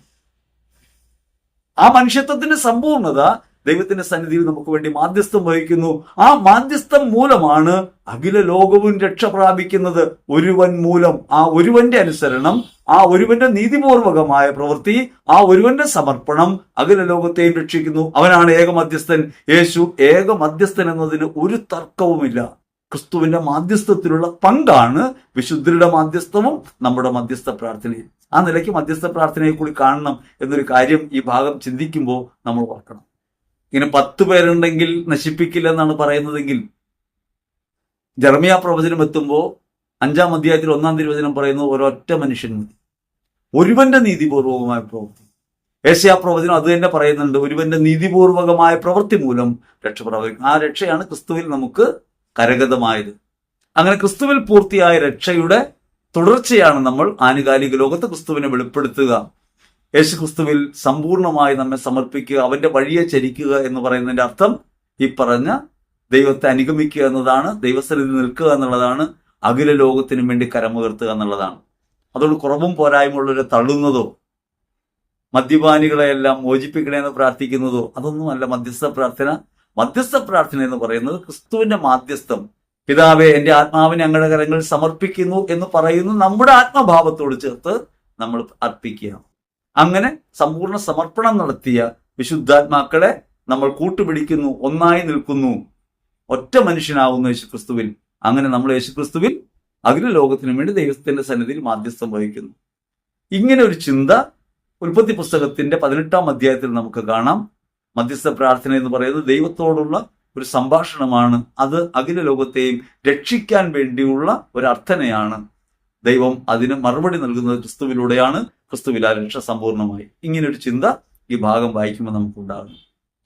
ആ മനുഷ്യത്വത്തിന്റെ സമ്പൂർണത ദൈവത്തിന്റെ സന്നിധിയിൽ നമുക്ക് വേണ്ടി മാധ്യസ്ഥം വഹിക്കുന്നു. ആ മാധ്യസ്ഥം മൂലമാണ് അഖില ലോകവും രക്ഷ പ്രാപിക്കുന്നത്. ഒരുവൻ മൂലം ആ ഒരുവന്റെ അനുസരണം ആ ഒരുവന്റെ നീതിപൂർവകമായ പ്രവൃത്തി ആ ഒരുവന്റെ സമർപ്പണം അഖില ലോകത്തെയും രക്ഷിക്കുന്നു. അവനാണ് ഏകമധ്യസ്ഥൻ. യേശു ഏക മധ്യസ്ഥൻ എന്നതിന് ഒരു തർക്കവുമില്ല. ക്രിസ്തുവിന്റെ മാധ്യസ്ഥത്തിലുള്ള പങ്കാണ് വിശുദ്ധരുടെ മാധ്യസ്ഥവും നമ്മുടെ മധ്യസ്ഥ പ്രാർത്ഥനയും. ആ നിലയ്ക്ക് മധ്യസ്ഥ പ്രാർത്ഥനയെ കൂടി കാണണം എന്നൊരു കാര്യം ഈ ഭാഗം ചിന്തിക്കുമ്പോൾ നമ്മൾ ഓർക്കണം. ഇങ്ങനെ പത്ത് പേരുണ്ടെങ്കിൽ നശിപ്പിക്കില്ല എന്നാണ് പറയുന്നതെങ്കിൽ ജർമിയ പ്രവചനം എത്തുമ്പോൾ അഞ്ചാം അധ്യായത്തിൽ ഒന്നാം തിരുവചനം പറയുന്നു ഒരൊറ്റ മനുഷ്യൻ മതി. ഒരുവന്റെ നീതിപൂർവകമായ പ്രവൃത്തി. ഏഷ്യാ പ്രവചനം അത് തന്നെ പറയുന്നുണ്ട് ഒരുവന്റെ നീതിപൂർവകമായ പ്രവൃത്തി മൂലം രക്ഷ ആ രക്ഷയാണ് ക്രിസ്തുവിൽ നമുക്ക് കരഗതമായത്. അങ്ങനെ ക്രിസ്തുവിൽ പൂർത്തിയായ രക്ഷയുടെ തുടർച്ചയാണ് നമ്മൾ ആനുകാലിക ലോകത്ത് ക്രിസ്തുവിനെ വെളിപ്പെടുത്തുക. യേശു ക്രിസ്തുവിൽ സമ്പൂർണമായി നമ്മെ സമർപ്പിക്കുക അവന്റെ വഴിയെ ചരിക്കുക എന്ന് പറയുന്നതിന്റെ അർത്ഥം ഈ പറഞ്ഞ ദൈവത്തെ അനുഗമിക്കുക എന്നതാണ് ദൈവസ്ഥലിൽ നിൽക്കുക എന്നുള്ളതാണ് അഖില ലോകത്തിനു വേണ്ടി കരമുയർത്തുക എന്നുള്ളതാണ്. അതോട് കുറവും പോരായ്മയുള്ളവരെ തള്ളുന്നതോ മദ്യപാനികളെയെല്ലാം മോചിപ്പിക്കണേ എന്ന് പ്രാർത്ഥിക്കുന്നതോ അതൊന്നുമല്ല മധ്യസ്ഥ പ്രാർത്ഥന. മധ്യസ്ഥ പ്രാർത്ഥന എന്ന് പറയുന്നത് ക്രിസ്തുവിന്റെ മാധ്യസ്ഥം. പിതാവെ എന്റെ ആത്മാവിനെ അങ്ങയുടെ കരങ്ങളിൽ സമർപ്പിക്കുന്നു എന്ന് പറയുന്നു നമ്മുടെ ആത്മഭാവത്തോട് ചേർത്ത് നമ്മൾ അർപ്പിക്കുക അങ്ങനെ സമ്പൂർണ സമർപ്പണം നടത്തിയ വിശുദ്ധാത്മാക്കളെ നമ്മൾ കൂട്ടുപിടിക്കുന്നു ഒന്നായി നിൽക്കുന്നു. ഒറ്റ മനുഷ്യനാവുന്നു യേശുക്രിസ്തുവിൽ. അങ്ങനെ നമ്മൾ യേശുക്രിസ്തുവിൽ അഖില ലോകത്തിനു വേണ്ടി ദൈവത്തിന്റെ സന്നിധിയിൽ മാധ്യസ്ഥം വഹിക്കുന്നു. ഇങ്ങനെ ഒരു ചിന്ത ഉൽപ്പത്തി പുസ്തകത്തിന്റെ പതിനെട്ടാം അധ്യായത്തിൽ നമുക്ക് കാണാം. മധ്യസ്ഥ പ്രാർത്ഥന എന്ന് പറയുന്നത് ദൈവത്തോടുള്ള ഒരു സംഭാഷണമാണ്. അത് അഖില ലോകത്തെയും രക്ഷിക്കാൻ വേണ്ടിയുള്ള ഒരു അർത്ഥനയാണ്. ദൈവം അതിന് മറുപടി നൽകുന്നത് ക്രിസ്തുവിലൂടെയാണ്. ക്രിസ്തുവിൽ ആ രക്ഷ സമ്പൂർണമായി ഇങ്ങനെ ഒരു ചിന്ത ഈ ഭാഗം വായിക്കുമ്പോൾ നമുക്കുണ്ടാകും.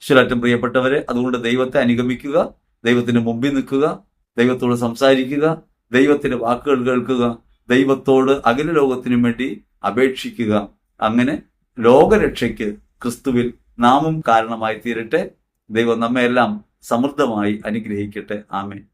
ശരാറ്റം പ്രിയപ്പെട്ടവരെ അതുകൊണ്ട് ദൈവത്തെ അനുഗമിക്കുക ദൈവത്തിന് മുമ്പിൽ നിൽക്കുക ദൈവത്തോട് സംസാരിക്കുക ദൈവത്തിന്റെ വാക്കുകൾ കേൾക്കുക ദൈവത്തോട് അഖില ലോകത്തിനു വേണ്ടി അപേക്ഷിക്കുക. അങ്ങനെ ലോകരക്ഷയ്ക്ക് ക്രിസ്തുവിൽ നാമും കാരണമായി തീരട്ടെ. ദൈവം നമ്മയെല്ലാം സമൃദ്ധമായി അനുഗ്രഹിക്കട്ടെ. ആമേൻ.